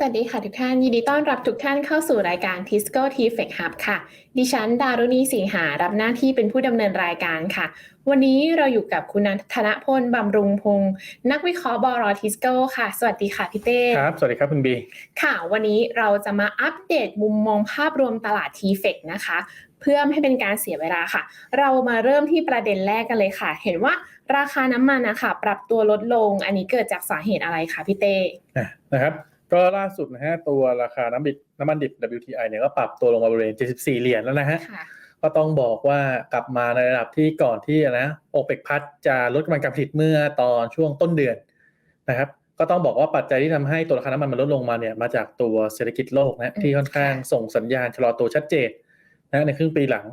สวัสดีค่ะทุกท่าน ยินดีต้อนรับทุกท่านเข้าสู่รายการ Tisco t f e c Hub ค่ะ ดิฉัน ดารุณีสิงหา รับหน้าที่เป็นผู้ดำเนินรายการค่ะ วันนี้เราอยู่กับคุณธนพลบำรุงพงศ์นักวิเคราะห์บรอทิสโก้ค่ะ สวัสดีค่ะพี่เต้ ครับ สวัสดีครับคุณบี ค่ะ วันนี้เราจะมาอัปเดตมุมมองภาพรวมตลาด t f e c นะคะเพื่อไม่ให้เป็นการเสียเวลาค่ะ เรามาเริ่มที่ประเด็นแรกกันเลยค่ะ เห็นว่าราคาน้ำมันนะคะปรับตัวลดลง อันนี้เกิดจากสาเหตุอะไรคะพี่เต้อะนะครับ ก็ล่าสุดนะฮะตัวราคาน้ำดิบน้ำมันดิบ WTI เนี่ยก็ปรับตัวลงมาบริเวณ 74 เหรียญแล้วนะฮะค่ะก็ต้องบอกว่ากลับมาในระดับที่ก่อนที่นะโอเปกพัทจะลดกำลังการผลิตเมื่อตอนช่วงต้นเดือนนะครับก็ต้องบอกว่าปัจจัยที่ทำให้ตัวราคาน้ำมันมันลดลงมาเนี่ยมาจากตัวเศรษฐกิจโลกนะอืมที่ค่อนข้างค่ะส่งสัญญาณชะลอตัวชัดเจนนะในครึ่งปีหลัง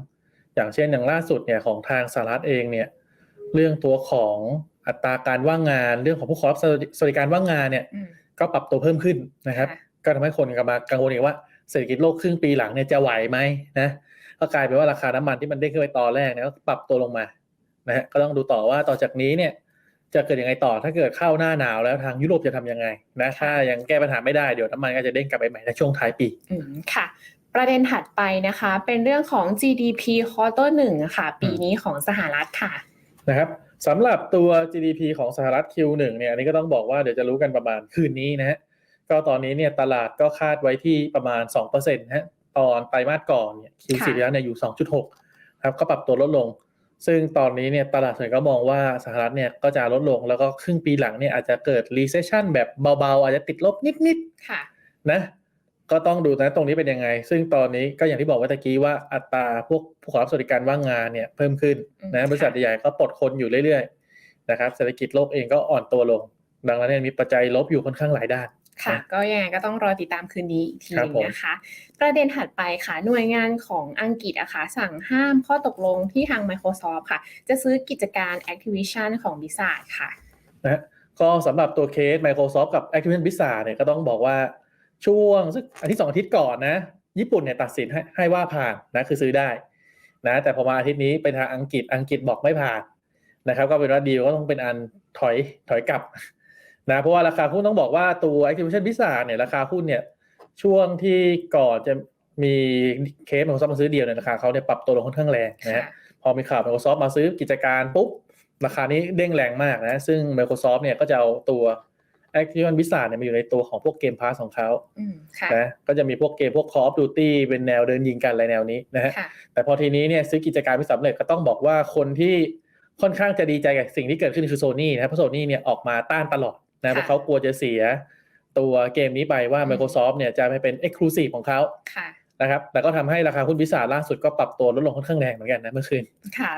อย่างเช่นอย่างล่าสุดเนี่ยของทางสหรัฐเองเนี่ยเรื่องตัวของอัตราการว่างงานเรื่องของผู้ขอรับสวัสดิการว่างงานเนี่ยอืม ก็ปรับตัวเพิ่มขึ้นนะครับค่ะก็ทำให้คนกลับมากังวลอีกว่าเศรษฐกิจโลกครึ่งปีหลังเนี่ยจะไหวไหมนะก็กลายเป็นว่าราคาน้ำมันที่มันเด้งขึ้นไปตอนแรกเนี่ยก็ปรับตัวลงมานะฮะก็ต้องดูต่อว่าต่อจากนี้เนี่ยจะเกิดยังไงต่อถ้าเกิดเข้าหน้าหนาวแล้วทางยุโรปจะทำยังไงนะถ้ายังแก้ปัญหาไม่ได้เดี๋ยวน้ำมันก็จะเด้งกลับไปใหม่ในช่วงท้ายปีอืมค่ะ ประเด็นถัดไปนะคะ เป็นเรื่องของ GDP quarter หนึ่งอะค่ะ ปีนี้ของสหรัฐค่ะนะครับ สำหรับตัว GDP ของสหรัฐ Q1 เนี่ยอันนี้ก็ต้องบอกว่าเดี๋ยวจะรู้กันประมาณคืนนี้นะฮะก็ตอนนี้เนี่ยตลาดก็คาดไว้ที่ประมาณ2%นะฮะตอนไตรมาสก่อนเนี่ย Q4 ค่ะแล้วเนี่ยอยู่ 2.6 ครับก็ปรับตัวลดลง ซึ่งตอนนี้เนี่ยตลาดส่วนใหญ่ก็มองว่าสหรัฐเนี่ยก็จะลดลงแล้วก็ครึ่งปีหลังเนี่ยอาจจะเกิด recession แบบเบาๆ อาจจะติดลบนิดๆค่ะนะ ก็ต้องดูนะตรงนี้เป็นยังไง ซึ่งตอนนี้ก็อย่างที่บอกไว้ตะกี้ว่าอัตราพวกผู้ขอรับสวัสดิการว่างงานเนี่ยเพิ่มขึ้นอืมนะค่ะบริษัทใหญ่ๆก็ปลดคนอยู่เรื่อยๆนะครับเศรษฐกิจโลกเองก็อ่อนตัวลง ดังนั้นเนี่ยมีปัจจัยลบอยู่ค่อนข้างหลายด้านค่ะนะก็ยังไงก็ต้องรอติดตามคืนนี้อีกทีหครับนึงผมนะคะ ประเด็นถัดไปค่ะหน่วยงานของอังกฤษอะค่ะสั่งห้ามข้อตกลงที่ทาง Microsoft ค่ะ จะซื้อกิจการ Activision ของ Blizzard ค่ะนะฮะก็สำหรับตัวเคส Microsoft กับ Activision Blizzard เนี่ยก็ต้องบอกว่า ช่วงสักอาทิตย์สองอาทิตย์ก่อนนะ ญี่ปุ่นเนี่ยตัดสินให้ให้ว่าผ่านนะคือซื้อได้นะแต่พอมาอาทิตย์นี้ไปทางอังกฤษอังกฤษบอกไม่ผ่านนะครับ ก็เป็นว่าดีลก็ต้องเป็นอันถอยถอยกลับนะเพราะว่าราคาหุ้นต้องบอกว่าตัว Activision Blizzard เนี่ยราคาหุ้นเนี่ยช่วงที่ก่อนจะมีเคส Microsoft มาซื้อเดียวเนี่ยราคาเขาเนี่ยปรับตัวลงค่อนข้างแรงนะฮะค่ะพอมีข่าว Microsoft มาซื้อกิจการปุ๊บราคานี้เด้งแรงมากนะ ซึ่ง Microsoft เนี่ยก็จะเอาตัว Activision Blizzard เนี่ยมาอยู่ในตัวของพวกเกมพาสของเขาอืมค่ะนะก็จะมีพวกเกมพวก Call of Duty เป็นแนวเดินยิงกันอะไรแนวนี้นะฮะค่ะแต่พอทีนี้เนี่ยซื้อกิจการไม่สำเร็จก็ต้องบอกว่าคนที่ค่อนข้างจะดีใจกับสิ่งที่เกิดขึ้นคือโซนี่นะเพราะโซนี่เนี่ยออกมาต้านตลอดนะเพราะเขากลัวจะเสียตัวเกมนี้ไปว่าอืม Microsoft เนี่ยจะไม่เป็น Exclusive ของเขาค่ะนะครับแต่ก็ทำให้ราคาหุ้นวิสาล่าสุดก็ปรับตัวลดลงค่อนข้างแรงเหมือนกันนะเมื่อคืนค่ะ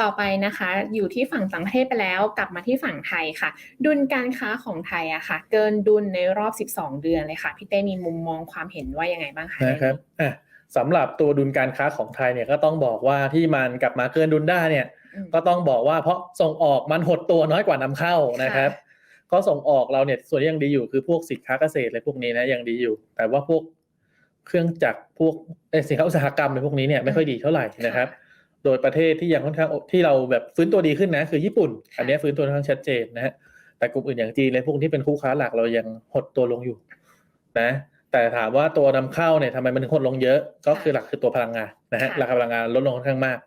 ต่อไปนะคะ อยู่ที่ฝั่งต่างประเทศไปแล้วกลับมาที่ฝั่งไทยค่ะ ดุลการค้าของไทยอะค่ะ เกินดุลในรอบ 12 เดือนเลยค่ะ พี่เต้มีมุมมองความเห็นว่ายังไงบ้างคะนะครับอะสำหรับตัวดุลการค้าของไทยเนี่ยก็ต้องบอกว่าที่มันกลับมาเกินดุลได้เนี่ยอืมก็ต้องบอกว่าเพราะส่งออกมันหดตัวน้อยกว่านำเข้านะครับก็ส่งออกเราเนี่ยส่วนที่ยังดีอยู่คือพวกสินค้าเกษตรอะไรพวกนี้นะยังดีอยู่ แต่ว่าพวกเครื่องจักรพวกเอ่อสินค้าอุตสาหกรรมในพวกนี้เนี่ยไม่ค่อยดีเท่าไหร่นะครับ โดยประเทศที่ยังค่อนข้างที่เราแบบฟื้นตัวดีขึ้นนะ คือญี่ปุ่นค่ะอันเนี้ยฟื้นตัวค่อนข้างชัดเจนนะฮะแต่กลุ่มอื่นอย่างจีนเลยพวกที่เป็นคู่ค้าหลักเรายังหดตัวลงอยู่ นะ แต่ถามว่าตัวนำเข้าเนี่ยทำไมมันถึงหดลงเยอะก็คือหลักคือตัวพลังงานนะฮะค่ะราคาพลังงานลดลงค่อนข้างมาก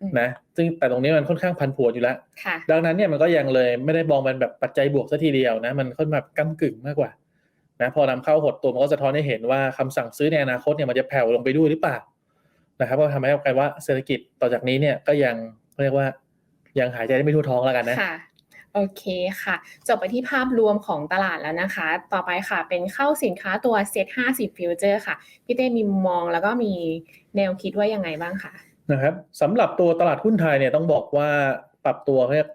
อืมนะซึ่งแต่ตรงนี้มันค่อนข้างพันผวนอยู่แล้วค่ะดังนั้นเนี่ยมันก็ยังเลยไม่ได้มองมันแบบปัจจัยบวกซะทีเดียวนะ มันค่อนแบบก้ากึ่งมากกว่านะพอนำเข้าหดตัวมันก็สะท้อนให้เห็นว่าคำสั่งซื้อในอนาคตเนี่ยมันจะแผ่วลงไปด้วยหรือเปล่า นะครับก็ทำให้กลายว่าเศรษฐกิจต่อจากนี้เนี่ยก็ยังเรียกว่ายังหายใจได้ไม่ทั่วท้องแล้วกันนะค่ะโอเคค่ะ จบไปที่ภาพรวมของตลาดแล้วนะคะ ต่อไปค่ะเป็นเข้าสินค้าตัว Set 50 Future ค่ะ พี่เต้มีมุมมองแล้วก็มีแนวคิดว่ายังไงบ้างคะนะครับสำหรับตัวตลาดหุ้นไทยเนี่ยต้องบอกว่าปรับตัวเรียก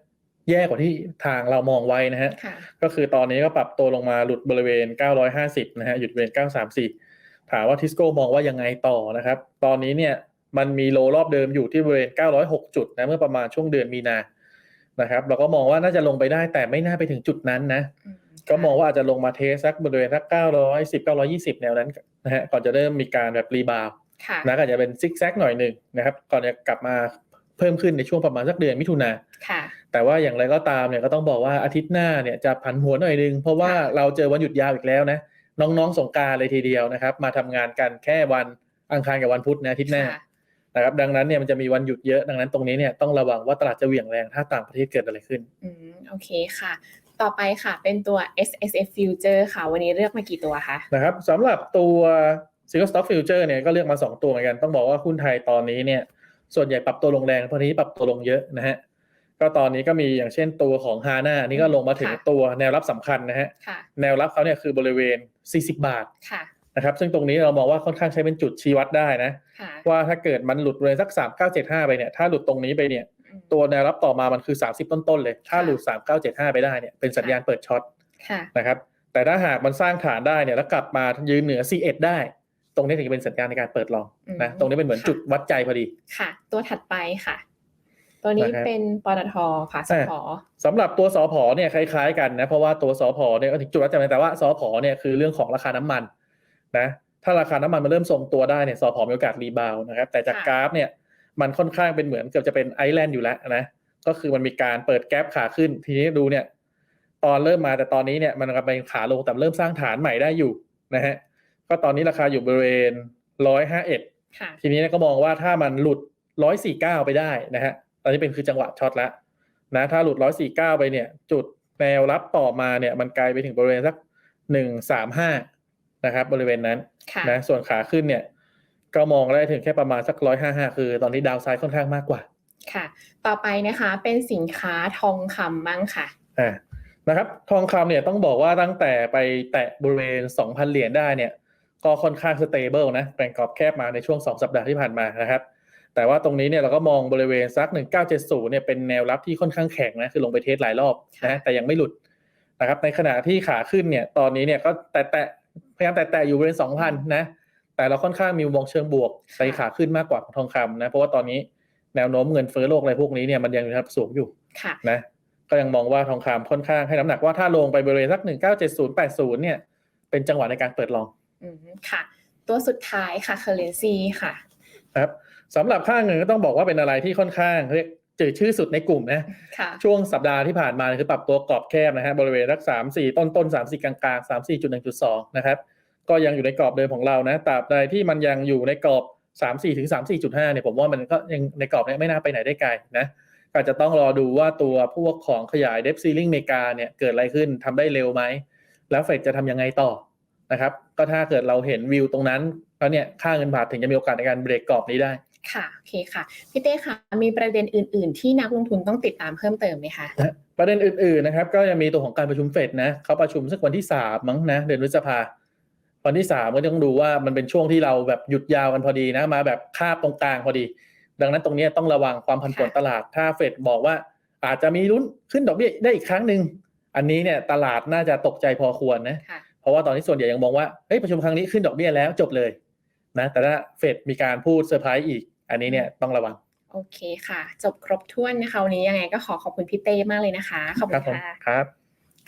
แย่กว่าที่ทางเรามองไว้นะฮะค่ะก็คือตอนนี้ก็ปรับตัวลงมาหลุดบริเวณ 950 นะฮะ หยุดบริเวณ 934 ถามว่าทิสโก้มองว่ายังไงต่อนะครับ ตอนนี้เนี่ยมันมีโลรอบเดิมอยู่ที่บริเวณ 906 จุดนะเมื่อประมาณช่วงเดือนมีนานะครับ เราก็มองว่าน่าจะลงไปได้แต่ไม่น่าไปถึงจุดนั้นนะอืมก็มองว่าอาจจะลงมาเทสสักบริเวณสัก 910 920 แนวนั้นนะฮะก่อนจะเริ่มมีการแบบรีบาวด์ค่ะนะก็อาจจะเป็นซิกแซกหน่อยหนึ่งนะครับ ก่อนจะกลับมาเพิ่มขึ้นในช่วงประมาณสักเดือนมิถุนาค่ะแต่ว่าอย่างไรก็ตามเนี่ยก็ต้องบอกว่าอาทิตย์หน้าเนี่ยจะผันหัวนหน่อยนึงเพราะว่าค่ะเราเจอวันหยุดยาวอีกแล้วนะ น้องๆสงกรารเลยทีเดียวนะครับ มาทำงานกันแค่วันอังคารกับวันพุธนะอาทิตย์หน้าค่ะนะครับดังนั้นเนี่ยมันจะมีวันหยุดเยอะดังนั้นตรงนี้เนี่ยต้องระวังว่าตลาดจะเหวี่ยงแรงถ้าต่างประเทศเกิดอะไรขึ้นอืมโอเคค่ะ ต่อไปค่ะเป็นตัว S S F Future ค่ะ วันนี้เลือกมากี่ตัวคะนะครับสำหรับตัว Single Stock Future เนี่ยก็เลือกมา 2 ตัวเหมือนกัน ต้องบอกว่าหุ้นไทยตอนนี้เนี่ยส่วนใหญ่ปรับตัวลงแรงเพราะนี้ปรับตัวลงเยอะนะฮะ ก็ตอนนี้ก็มีอย่างเช่นตัวของฮาน่านี่ก็ลงมาถึงค่ะตัวแนวรับสำคัญนะฮะค่ะแนวรับเขาเนี่ยคือบริเวณ 40 บาทค่ะนะครับ ซึ่งตรงนี้เรามองว่าค่อนข้างใช้เป็นจุดชี้วัดได้นะค่ะว่าถ้าเกิดมันหลุดบริเวณสัก 3975 ไปเนี่ย ถ้าหลุดตรงนี้ไปเนี่ยอืมตัวแนวรับต่อมามันคือ 30 ต้นๆเลย ถ้าค่ะหลุด 3975 ไปได้เนี่ยเป็นสัญญาณเปิดช็อตค่ะนะครับ แต่ถ้าหากมันสร้างฐานได้เนี่ยแล้วกลับมายืนเหนือ C1 ได้ตรงนี้ถึงจะเป็นสัญญาณในการเปิดลองอืมนะ ตรงนี้เป็นเหมือนค่ะจุดวัดใจพอดี ค่ะ ตัวถัดไปค่ะ ตัวนี้นะครับเป็นปตทค่ะสพสำหรับตัวสอพอเนี่ยคล้ายๆกันนะเพราะว่าตัวสอพอเนี่ยก็ถึงจุดวัดใจแต่ว่าสอพอเนี่ยคือเรื่องของราคาน้ำมันนะถ้าราคาน้ำมันมันเริ่มทรงตัวได้เนี่ยสอพอมีโอกาสรีบาวด์นะครับ แต่จากค่ะกราฟเนี่ยมันค่อนข้างเป็นเหมือนเกือบจะเป็นไอแลนด์อยู่แล้วนะก็คือมันมีการเปิดแกลบขาขึ้น ทีนี้ดูเนี่ยตอนเริ่มมาแต่ตอนนี้เนี่ยมันกำลังเป็นขาลงแต่เริ่มสร้างฐานใหม่ได้อยู่นะฮะก็ตอนนี้ราคาอยู่บริเวณร้อยห้าเอ็ดค่ะทีนี้ก็มองว่าถ้ามันหลุด149ไปได้นะฮะ ตอนนี้เป็นคือจังหวะช็อตแล้วนะถ้าหลุด149ไปเนี่ยจุดแนวรับต่อมาเนี่ยมันไกลไปถึงบริเวณสัก135นะครับบริเวณนั้นค่ะนะส่วนขาขึ้นเนี่ยก็มองได้ถึงแค่ประมาณสัก155คือ ตอนนี้ดาวไซด์ค่อนข้างมากกว่า ค่ะ ต่อไปนะคะเป็นสินค้าทองคำบ้างค่ะอ่านะครับทองคำเนี่ยต้องบอกว่าตั้งแต่ไปแตะบริเวณ 2,000 เหรียญได้เนี่ยก็ค่อนข้างสเตเบิลนะแบ่งกรอบแคบมาในช่วง 2 สัปดาห์ที่ผ่านมานะครับ แต่ว่าตรงนี้เนี่ยเราก็มองบริเวณสัก 1970เนี่ยเป็นแนวรับที่ค่อนข้างแข็งนะคือลงไปเทสหลายรอบนะแต่ยังไม่หลุดนะครับในขณะที่ขาขึ้นเนี่ยตอนนี้เนี่ยก็แตะแตะพยายามแตะแตะอยู่บริเวณ2,000นะแต่เราค่อนข้างมีมุมมองเชิงบวกไปขาขึ้นมากกว่าของทองคำนะเพราะว่าตอนนี้แนวโน้มเงินเฟ้อโลกอะไรพวกนี้เนี่ยมันยังอยู่ในระดับสูงอยู่ค่ะนะก็ยังมองว่าทองคำค่อนข้างให้น้ำหนักว่าถ้าลงไปบริเวณสักหนึ่งเก้าเจ็ดศูนย์แปดศูนย์เนี่ยเป็นจังหวะในการเปิดลองอืมค่ะ ตัวสุดท้ายค่ะ currency ค่ะนะครับ สำหรับค่าเงินก็ต้องบอกว่าเป็นอะไรที่ค่อนข้างเรียกจืดชื่อสุดในกลุ่มนะค่ะช่วงสัปดาห์ที่ผ่านมาคือปรับตัวกรอบแคบนะฮะบริเวณสักสามสี่ต้นต้นสามสี่กลางกลางสามสี่จุดหนึ่งจุดสองนะครับก็ยังอยู่ในกรอบเดิมของเรานะตราบใดที่มันยังอยู่ในกรอบสามสี่ถึงสามสี่จุดห้าเนี่ยผมว่ามันก็ยังในกรอบเนี้ไม่น่าไปไหนได้ไกลนะก็อาจจะต้องรอดูว่าตัวพวกของขยายเดฟซีลิงเมกาเนี่ยเกิดอะไรขึ้นทำได้เร็วไหม แล้วเฟดจะทำยังไงต่อนะครับก็ถ้าเกิดเราเห็นวิวตรงนั้นแล้วเนี่ยค่าเงินบาทถึงจะมีโอกาสในการเบรกกรอบนี้ได้ ค่ะโอเคค่ะพี่เต้ค่ะมีประเด็นอื่น ๆ ที่นักลงทุนต้องติดตามเพิ่มเติมไหมคะประเด็นอื่นๆนะครับก็ยังมีตัวของการประชุมเฟดนะเขาประชุมสักวันที่สามมั้งนะเดือนพฤษภาวันที่สามก็ต้องดูว่ามันเป็นช่วงที่เราแบบหยุดยาวกันพอดีนะมาแบบคาบตรงกลางพอดี ดังนั้นตรงนี้ต้องระวังความผันผวนค่ะตลาดถ้าเฟดบอกว่า อาจจะมีลุ้นขึ้นดอกเบี้ยได้อีกครั้งหนึ่งอันนี้เนี่ยตลาดน่าจะตกใจพอควรนะค่ะเพราะว่าตอนนี้ส่วนใหญ่ยังมองว่าเฮ้ยประชุมครั้งนี้ขึ้นดอกเบี้ยแล้วจบเลยนะแต่ถ้าเฟดมีการพูดเซอร์ไพรส์อีก อันนี้เนี่ยต้องระวัง โอเคค่ะ จบครบถ้วนนะคะวันนี้ยังไงก็ขอขอบคุณพี่เต้มากเลยนะคะ ขอบคคุรับณผมค่ะครับ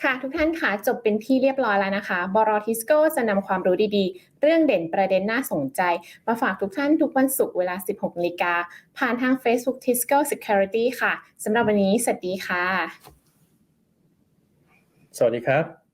ค่ะทุกท่านค่ะจบเป็นที่เรียบร้อยแล้วนะคะ บรอทิสโก้จะนำความรู้ดีๆ เรื่องเด่นประเด็นน่าสนใจ มาฝากทุกท่านทุกวันศุกร์เวลา 16นาฬิกาผ่านทาง Facebook Tisco Security ค่ะสำหรับวันนี้สวัสดีค่ะ สวัสดีครับ